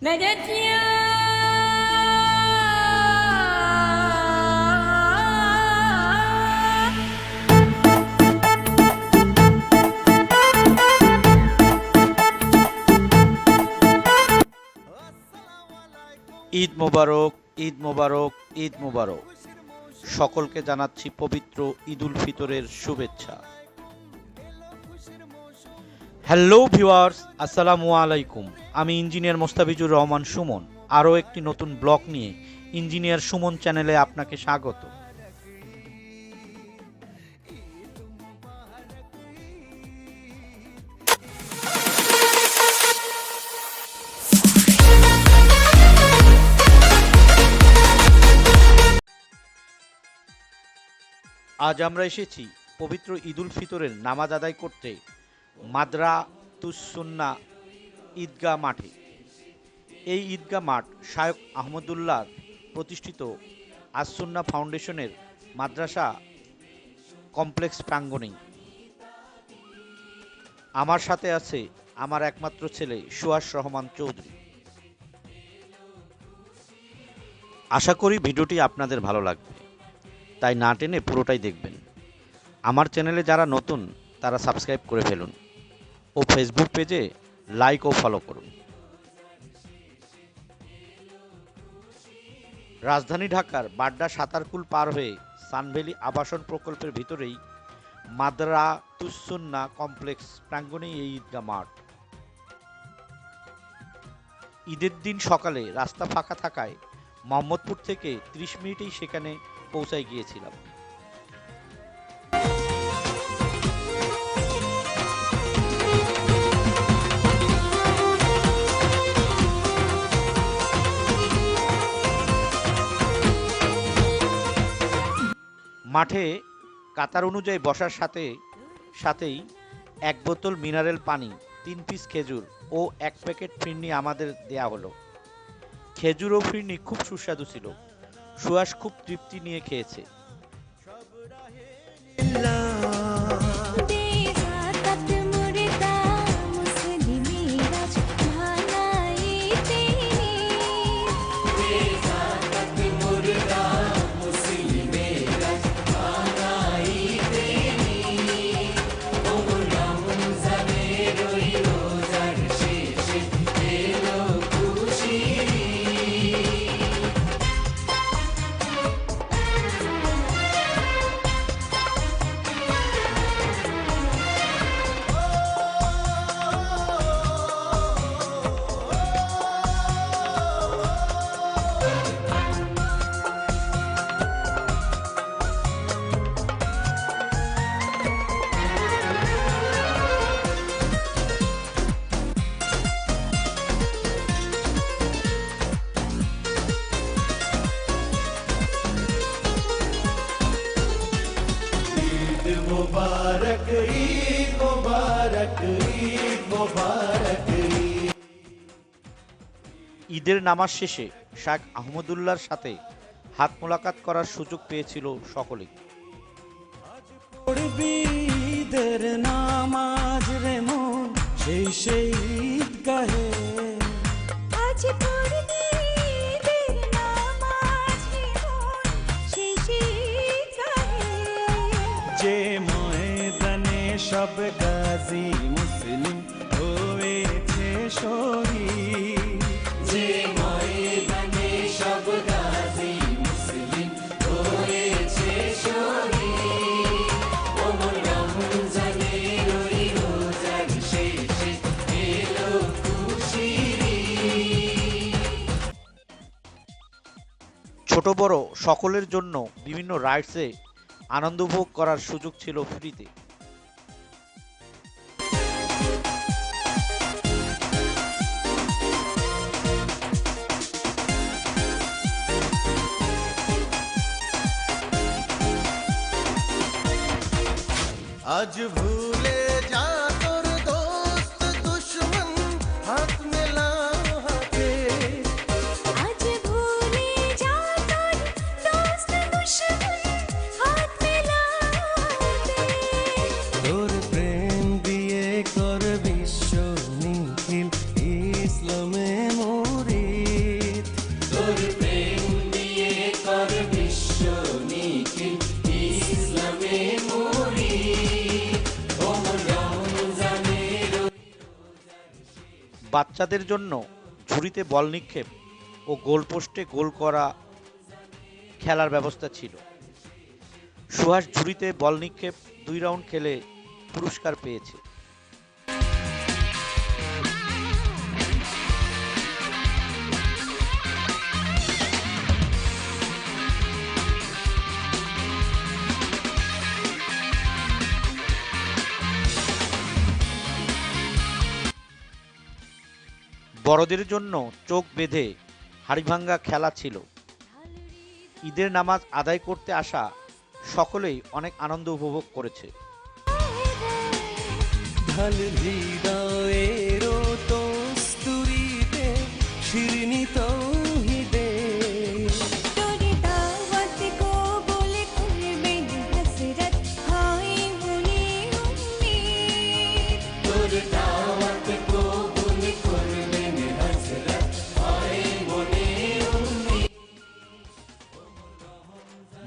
ঈদ মোবারক ঈদ মোবারক ঈদ মোবারক। সকলকে জানাচ্ছি পবিত্র ঈদুল ফিতরের শুভেচ্ছা। হ্যালো ভিউয়ার্স, আসসালামু আলাইকুম। আমি ইঞ্জিনিয়ার মোস্তাফিজুর রহমান সুমন। আরও একটি নতুন ব্লগ নিয়ে ইঞ্জিনিয়ার সুমন চ্যানেলে আপনাকে স্বাগত। আজ আমরা এসেছি পবিত্র ঈদুল ফিতরের নামাজ আদায় করতে। মাদ্রা তুসুন্না ঈদগাহ মাঠে। এই ঈদগাহ মাঠ শায়ক আহমদুল্লাহ প্রতিষ্ঠিত আসুন্না ফাউন্ডেশনের মাদ্রাসা কমপ্লেক্স প্রাঙ্গণেই। আমার সাথে আছে আমার একমাত্র ছেলে সুয়াস রহমান চৌধুরী। আশা করি ভিডিওটি আপনাদের ভালো লাগবে। তাই না টেনে পুরোটাই দেখবেন। আমার চ্যানেলে যারা নতুন, তারা সাবস্ক্রাইব করে ফেলুন। ও ফেসবুক পেজে লাইক ও ফলো করুন। রাজধানী ঢাকার বাড্ডা সাঁতারকুল পার হয়ে সানভেলি আবাসন প্রকল্পের ভিতরেই মাদ্রা তুসুন্না কমপ্লেক্স প্রাঙ্গণেই এই ঈদগাহ মাঠ। ঈদের দিন সকালে রাস্তা ফাঁকা থাকায় মোহাম্মদপুর থেকে ত্রিশ মিনিটেই সেখানে পৌঁছায় গিয়েছিলাম। মাঠে কাতার অনুযায়ী বসার সাথে সাথেই এক বোতল মিনারেল পানি, তিন পিস খেজুর ও এক প্যাকেট ফিরনি আমাদের দেয়া হলো। খেজুর ও ফিরনি খুব সুস্বাদু ছিল। সুয়াস খুব তৃপ্তি নিয়ে খেয়েছে। মুবারক ঈদ মুবারক ঈদ মুবারক। ঈদের নামাজ শেষে শাক আহমদুল্লাহর সাথে হাত মোলাকাত করার সুযোগ পেয়েছিল সকলে। ঈদের নামাজ রে মন সেই সেই ঈদ গাহে আজ সব গাজী মুসলিম হয়েছে শহীদ। যে ময়দানে সব গাজী মুসলিম হয়েছে শহীদ। ওমর রমজানের ওই রোজার শেষে এলো ছোট বড় সকলের জন্য বিভিন্ন রাইডসে আনন্দ উপভোগ করার সুযোগ ছিল ফ্রিতে। আজ ভুলে বাচ্চাদের জন্য ঝুড়িতে বল নিক্ষেপ ও গোলপোস্টে গোল করা খেলার ব্যবস্থা ছিল। সুহাস ঝুড়িতে বল নিক্ষেপ দুই রাউন্ড খেলে পুরস্কার পেয়েছে। বড়দের জন্য চোখ বেঁধে হাড়িভাঙ্গা খেলা ছিল। ঈদের নামাজ আদায় করতে আসা সকলেই অনেক আনন্দ উপভোগ করেছে।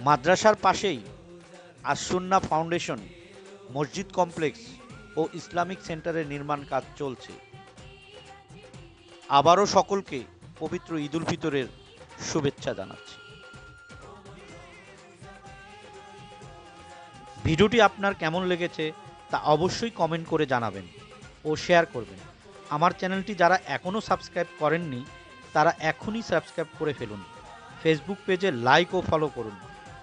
মাদ্রাসার পাশেই আসুন্না ফাউন্ডেশন, মসজিদ কমপ্লেক্স ও ইসলামিক সেন্টারের নির্মাণ কাজ চলছে। আবারও সকলকে পবিত্র ঈদুল ফিতরের শুভেচ্ছা জানাচ্ছি। ভিডিওটি আপনার কেমন লেগেছে তা অবশ্যই কমেন্ট করে জানাবেন ও শেয়ার করবেন। আমার চ্যানেলটি যারা এখনও সাবস্ক্রাইব করেননি, তারা এখনই সাবস্ক্রাইব করে ফেলুন। ফেসবুক পেজে লাইক ও ফলো করুন।